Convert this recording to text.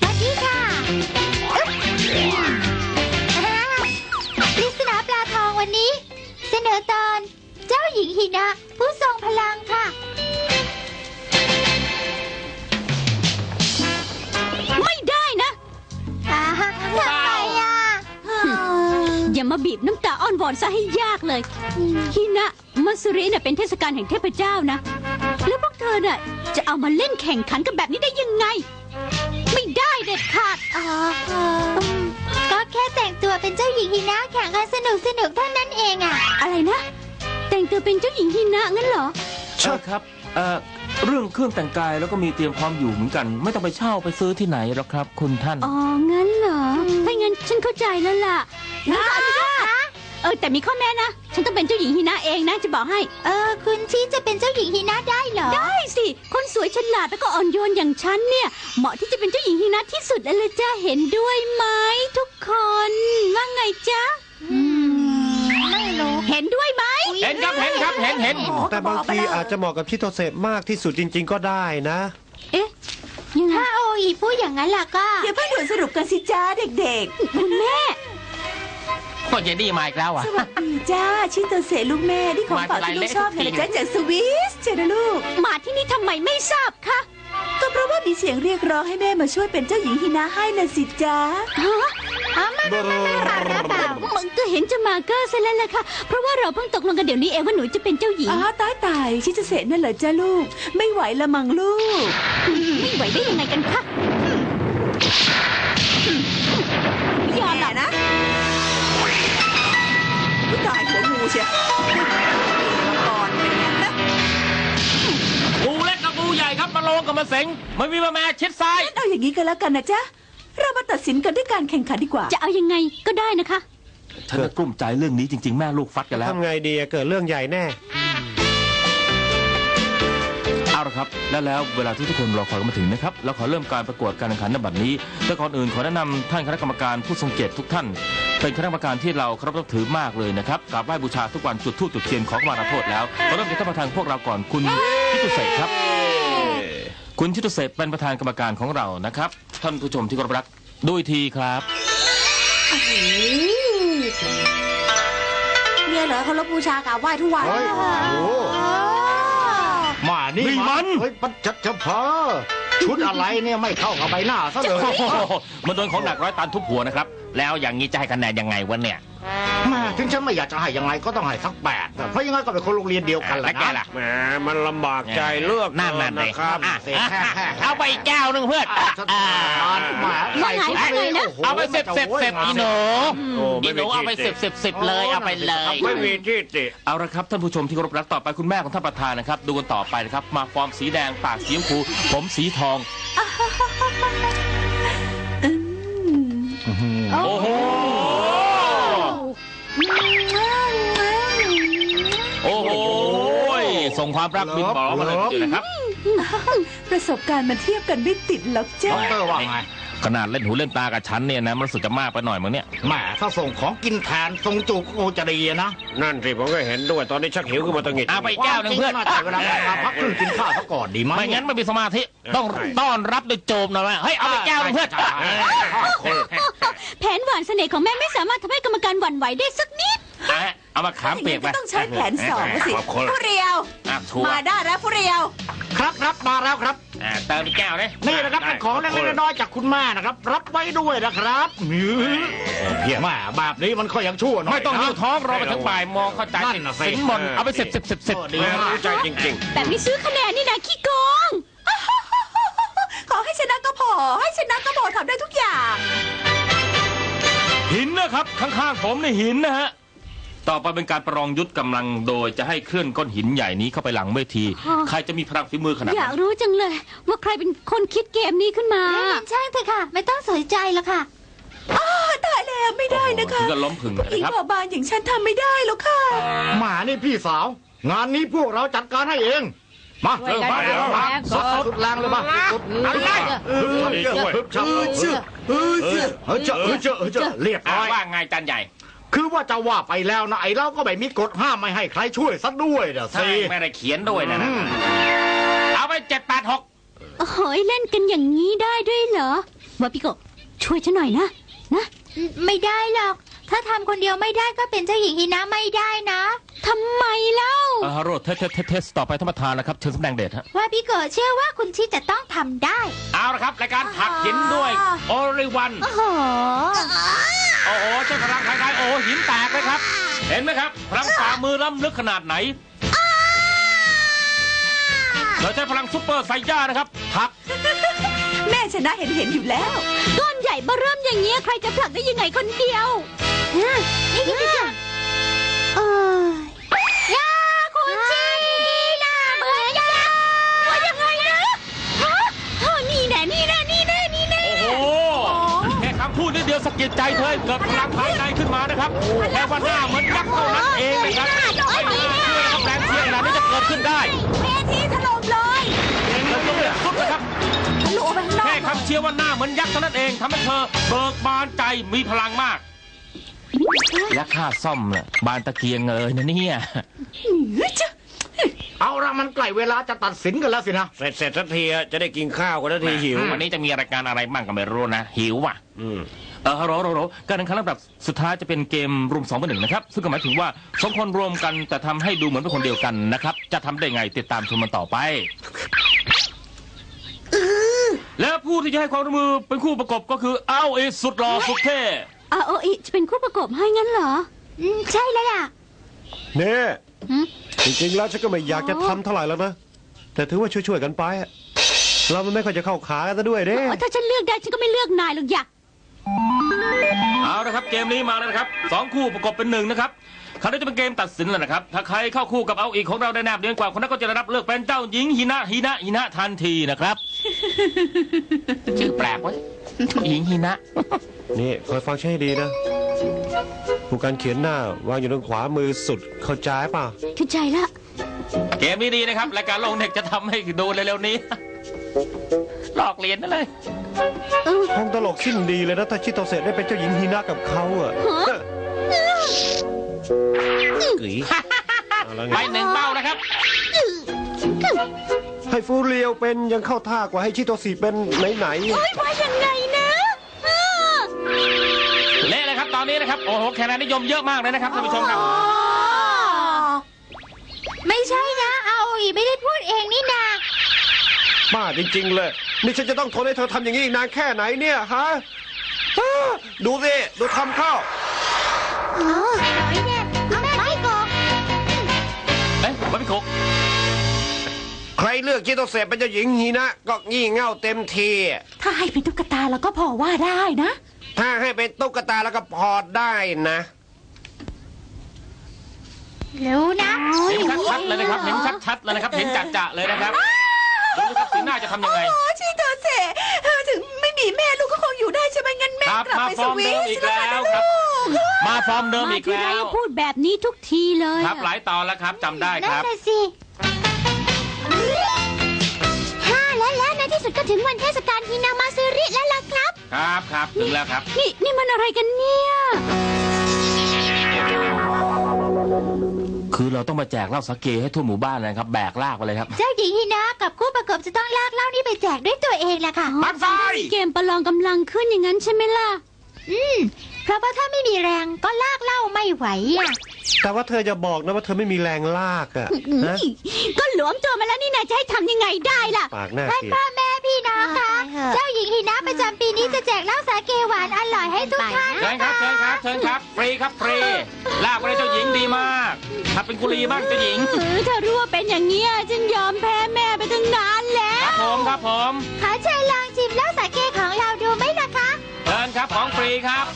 สวัสดีค่ะอึ๊บอ่าปริศนาปลาทองวันนี้ เสนอตอน เจ้าหญิงหินะ ผู้ทรงพลังค่ะ ไม่ได้นะ อ่าฮะทำไมอะอย่ามาบีบน้ำตาอ้อนวอนซะให้ยากเลยฮินะมัสริน่ะเป็นเทศกาลแห่งเทพเจ้านะ แล้วพวกเธอน่ะจะเอามาเล่นแข่งขันกันแบบนี้ได้ยังไงไม่ได้เด็ดขาดอ๋อเออก็แค่แต่งตัวเป็นเจ้าหญิงหินะแข่งกันสนุกสนุกๆเท่านั้นเองอะอะไรนะ แต่งตัวเป็นเจ้าหญิงฮินะงั้นเหรอ ใช่ครับเอ่อเรื่องเครื่องแต่งกายแล้วก็มีเตรียมพร้อมอยู่เหมือนกัน ไม่ต้องไปเช่าไปซื้อที่ไหนหรอกครับ คุณท่าน อ๋อ งั้นเหรอ ถ้างั้นฉันเข้าใจแล้วล่ะงั้นก็อนุญาต เออแต่มีข้อแม้นะ ฉันต้องเป็นเจ้าหญิงฮินะเองนะจะบอกให้ เออ คุณชี้จะเป็นเจ้าหญิงหินะได้เหรอ ได้สิ คนสวยฉลาดแล้วก็อ่อนโยนอย่างฉันเนี่ย เหมาะที่จะเป็นเจ้าหญิงฮินะที่สุดเลยละจ้าเห็นด้วยไหมทุกคนว่าไงจ๊ะอืมไม่รู้เห็นด้วยไหมเห็นครับเห็นครับเห็นเห็น แต่บางทีอาจจะเหมาะกับชิโตเซะมากที่สุดจริง ๆ ก็ได้นะ เอ๊ะยังไงถ้าโออีพูดอย่างนั้นล่ะก็ อย่าเพิ่งด่วนสรุปกันสิจ้าเด็กคุณแม่ ก็เจดีมาอีกแล้วอะๆสวัสดีจ้าชินโตเสะลูกแม่ที่ของฝากที่ลูกชอบเนี่ยนะจ๊ะจากสวิสเจนะลูก มาที่นี่ทำไมไม่ทราบคะก็เพราะว่ามีเสียงเรียกร้องให้แม่มาช่วยเป็นเจ้าหญิงฮินาให้น่ะสิจ้าฮะอ๋อไม่ไม่ไม่ไม่เปล่านะเปล่ามันก็เห็นจะมาก็ซะแล้วแหละค่ะ เพราะว่าเราเพิ่งตกลงกันเดี๋ยวนี้เองว่าหนูจะเป็นเจ้าหญิงอ๋อตายตายชินโตเสะนั่นเหรอจ้าลูก ไม่ไหวละมังลูก ไม่ไหวได้ยังไงกันคะ มาลงกับมาเสงไม่มีมาแม่ชิดซ้ายเอาอย่างนี้กันแล้วกันนะจ๊ะ เรามาตัดสินกันด้วยการแข่งขันดีกว่า จะเอายังไงก็ได้นะคะ ฉันน่ะกลุ้มใจเรื่องนี้จริง ๆ แม่ลูกฟัดกันแล้ว ทำไงดีอะเกิดเรื่องใหญ่แน่ เอาละครับ และแล้วเวลาที่ทุกคนรอคอยก็มาถึงนะครับแล้วขอเริ่มการประกวดการแข่งขันในบัดนี้แต่ก่อนอื่นขอแนะนำท่านคณะกรรมการผู้ทรงเกียรติทุกท่าน เป็นคณะกรรมการที่เราเคารพนับถือมากเลยนะครับกราบไหว้บูชาทุกวันจุดธูปจุดเทียนขอขมาลาโทษแล้วขอเริ่มจากท่านประธานพวกเราก่อนคุณชิตุเสกครับ คุณชิตุเสกเป็นประธานกรรมการของเรานะครับ ท่านผู้ชมที่เคารพรักด้วยทีครับเนี่ยเหรอเขารพบูชากราบไหว้ทุกวันเฮ้ยโอ้โหมานี่นี่มัน เฮ้ยมันจะจะพอ ชุดอะไรเนี่ยไม่เข้ากับใบหน้าซะเลยโอ้โหมันโดนของหนักร้อยตันทุบหัวนะครับ แล้วอย่างนี้จะให้คะแนนยังไงวะเนี่ยแม่ถึงฉันไม่อยากจะให้ยังไงก็ต้องให้สักแปดเพราะยังไงก็เป็นคนโรงเรียนเดียวกันแหแล้ละวแกนะล่ะ แหมมันลำบากใจเลือกนั่นน่ะนะสิครับอะเอาไปอีกแก้วหนึ่งเพื่อนอ่าแหมใส่ชุดว่าไงนี้นะโโหเอาไปสิบสิบสิบอีหนูโอ้อีไม่หมีนูเอาไปที่สิบสิบสิบเลยเอาไปเลย ไม่มีที่ติเอาละครับท่านผู้ชมที่เคารพรักต่อไปคุณแม่ของท่านประธานนะครับ ดูกันต่อไปนะครับ มาฟอร์มสีแดงปากสีชมพูผมสีทองโอ้โห โอ้โห ส่งความรักบินบอมาเลยทีเดียวนะครับ ประสบการณ์มันเทียบกันไม่ติดหรอกจ้าดอกเตอร์ว่าไง ขนาดเล่นหูเล่นตากับฉันเนี่ยนะมันรู้สึกจะมากไปหน่อยมั้งเนี่ยแหมถ้าส่งของกินแทนส่งจูบโอจะดีนะนั่นสิผมก็เห็นด้วยตอนนี้ชักหิวขึ้นมาตังหิดเอาไปแก้วหนึ่งเพื่อนจริๆาแต่เวลามาพักครึ่งกินข้าวซะก่อนดีไหมไม่งั้นไม่มีสมาธิต้องต้อนรับด้วยโจมหน่อยว่าเฮ้ยเอาไปแก้วหนึงเพื่อนใช่ใช่ใช่คนแผนหวานเสน่ห์ของแม่ไม่สามารถทำให้กรรมการหวั่นไหวได้สักนิดอะเอามาขามเปียกไป ก็ต้องใช้แผนสองสิขอบคุณ ผู้เรียว อะชัวร์มาได้แล้วผู้เรียว ครับครับมาแล้วครับ อะเติมอีกแก้วเลยนี่นะครับเป็นของเล็กๆน้อยๆจากคุณแม่นะครับ รับไว้ด้วยนะครับเพียงว่าแบบนี้มันก็ยังชั่วหน่อยไม่ต้องหิวนะท้องรอไปถึงบ่ายโมงเข้าใจนั่นน่ะสิสินบนเอาไปสิบสิบสิบสิบดีแม่มากรู้ใจจริงแบบนี้ซื้อคะแนนนี่นะขี้โกงขอให้ชนะก็พอ ให้ชนะก็พอทำได้ทุกอย่าง หินนะครับ ข้างๆผมนี่หินนะฮะ ต่อไปเป็นการประลองยุทธกำลังโดยจะให้เคลื่อนก้อนหินใหญ่นี้เข้าไปหลังเวทีฮะใครจะมีพลังฝีมือขนาดอยานั้กนรู้จังเลย ว่าใครเป็นคนคิดเกมนี้ขึ้นมาเล่นช่างเถอะค่ะ ไม่ต้องสนใจแล้วค่ะอ้าตายแล้วไม่ได้นะคะถึงกับล้มผึ่งผู้หญิงนะครับ บอบบางอย่างฉันทำไม่ได้หรอกค่ะ หมานี่พี่สาว งานนี้พวกเราจัดการให้เอง มาช่วยกันเริ่มมาแรงสักสุดแรงเลยมาสุดอะไรฮึบชับเชื่อเออเชื่อเออเชื่อเออเชื่อเออเชื่อเรียบอะร้อย ว่าไงจันใหญ่ คือว่าจะว่าไปแล้วนะไอ้เราก็ไม่มีกฎห้ามไม่ให้ใครช่วยซะด้วยเด้อใช่สิไม่ได้เขียนด้วยนะอืมเอาไปเจ็ดแปดหกโอ้ยเล่นกันอย่างนี้ได้ด้วยเหรอวาปิโกะช่วยฉันหน่อยนะนะไม่ได้หรอก ถ้าทำคนเดียวไม่ได้ก็เป็นเจ้าหญิงฮินะไม่ได้นะทำไมเล่าเอ่อฮาโรเทสเทสเทสเทสต่อไปท่านประธานนะครับเชิญแสดงเดชฮะว่าพี่เกิดเชื่อว่าคุณชิจะต้องทำได้ เอาละครับรายการผักหินด้วย โอริวัน โอ้โห ครับ เห็นไหมครับพลังฝ่ามือล้ำลึกขนาดไหนเราใช้พลังซุปเปอร์ไซย่านะครับผักแม่ชนะเห็นเห็นๆอยู่แล้ว ก้อนใหญ่เบ้อเริ่มอย่างเงี้ยใครจะผลักได้ยังไงคนเดียวนี่คือจะ ว่าหน้าเหมือนยักษ์เท่านั้นเองนะครับไม่มีเชื่อนะครับแรงเชียร์ขนาดนี้จะเกิดขึ้นได้เวทีถล่มเลยเราต้องเรียกสุดนะครับทะลุออกไปข้างนอกแค่คำเชียร์ว่าหน้าเหมือนยักษ์เท่านั้นเองทำให้เธอเบิกบานใจมีพลังมาก และค่าซ่อมน่ะบานตะเกียงเลยนะเนี่ยเอาละมันใกล้เวลาจะตัดสินกันแล้วสินะ เสร็จเสร็จสักทีอะจะได้กินข้าวกันสักทีหิว วันนี้จะมีรายการอะไรบ้างก็ไม่รู้นะ หิวว่ะ อืม เออฮัลโหลฮัลโหลการแข่งขันลำดับสุดท้ายจะเป็นเกมรวมสองเป็นหนึ่งนะครับ ซึ่งก็หมายถึงว่าสองคนรวมกันแต่ทำให้ดูเหมือนเป็นคนเดียวกันนะครับ จะทำได้ไงติดตามชมมันต่อไป และผู้ที่จะให้ความร่วมมือเป็นคู่ประกบก็คือเอาเอสุดหล่อสุดเท่อาโออิจะเป็นคู่ประกบให้งั้นเหรอ อืมใช่เลยอะ เนี่ยหืม จริงๆแล้วฉันก็ไม่อยากจะทำเท่าไหร่แล้วนะ แต่ถือว่าช่วยๆกันไปอะเรามันไม่ค่อยจะเข้าขากันซะด้วยเด้อ๋อถ้าฉันเลือกได้ฉันก็ไม่เลือกนายหรอกอยาก เอาละครับเกมนี้มาแล้วนะครับสองคู่ประกบเป็นหนึ่งนะครับคราวนี้จะเป็นเกมตัดสินแล้วนะครับ ถ้าใครเข้าคู่กับเอาอีกของเราได้แนบเนียนกว่าคนนั้นก็จะได้รับเลือกเป็นเจ้าหญิงฮินะฮินะฮินะทันทีนะครับ ชื่อแปลกเว้ยหญิงฮินะ นี่คอยฟังฉันให้ดีนะ ผู้การเขียนหน้าวางอยู่ทางขวามือสุดเข้าใจป่ะ เข้าใจละ เกมนี้ดีนะครับรายการลงเด็กจะทำให้ดูเร็วๆนี้ หลอกเรียนนั่นเลยเออคงตลกสิ้นดีเลยนะถ้าชิโตเซได้เป็นเจ้าหญิงฮีนากับเขาอะกึ๋ยเอาแล้วไงไปหนึ่งเป้านะครับ ให้ฟูเรียวเป็นยังเข้าท่ากว่าให้ชิโตสีเป็นไหนเฮ้ยว่ายังไงนะเออเละเลยครับตอนนี้นะครับ โอ้โหคะแนนนิยมเยอะมากเลยนะครับท่านผู้ชมครับ ไม่ใช่นะ เอาอีไม่ได้พูดเองนี่นาๆ บ้าจริง ๆ เลย นี่ฉันจะต้องทนให้เธอทำอย่างนี้อีกนานแค่ไหนเนี่ยฮะอ้าดูสิดูทำเข้าอ๋อน้อยเนี่ยแม่ไม่โกงเอ๊ะวัดพิโคกใครเลือกชิโตเซเป็นเจ้าหญิงฮีนะก็งี่เง่าเต็มที ถ้าให้เป็นตุ๊กตาแล้วก็พอว่าได้นะ ถ้าให้เป็นตุ๊กตาแล้วก็พอได้นะ รู้นะ เห็นชัดๆเลยนะครับ เห็นชัดๆเลยนะครับ เห็นจัดๆเลยนะครับดูนะครับสี หน้าจะทำยังไง โอ้ชิโตเซเออถึงไม่มีแม่ลูกก็คงอยู่ได้ใช่ไหมงั้นแม่ครับกลับมาไปฟสอร์มวีเดิมทอีกแล้วแล้วกันครับลูกมาฟอร์มเดิมมาอีกทีไรแล้ว ก็พูดแบบนี้ทุกทีเลยครับหลายตอนแล้วครับจำได้คนั่นรับ น่ะสิฮ่าและแล้วในที่สุดก็ถึงวันเทศกาลฮินามาซึริแล้วล่ะครับ ครับครับถึงแล้วครับ นี่นี่มันอะไรกันเนี่ย คือเราต้องมาแจกเหล้าสาเกให้ทั่วหมู่บ้านเลยนะครับ แบกลากไปเลยครับ เจ้าหญิงฮินะกับคู่ประกบจะต้องลากเหล่านี้ไปแจกด้วยตัวเองแหละค่ะ ปักไฟ เกมประลองกำลังขึ้นอย่างนั้นใช่ไหมล่ะ อืม เพราะว่าถ้าไม่มีแรงก็ลากเหล่าไม่ไหวอะ แต่ว่าเธอจะบอกนะว่าเธอไม่มีแรงลากอะนะก็หลวมตัวมาแล้วนี่นายจะให้ทำยังไงได้ล่ะปากหน้าท่านเกลียพ่อดแม่ เจ้าหญิงหินะประจำปีนี้จะแจกเหล้าสาเกหวานอร่อยให้ทุกท่าน เชิญครับ เชิญครับ เชิญครับ ฟรีครับ ฟรี ลาบไปเลยเจ้าหญิงดีมากถ้าเป็นกุลีบ้างเจ้าหญิง ถ้ารู้ว่าเป็นอย่างนี้ฉันยอมแพ้แม่ไปตั้งนานแล้คว รับผมครับผม ขอเชิญลองชิมเหล้าสาเกของเราดูไหมล่ะคะ เชิญครับ ของฟรีครับ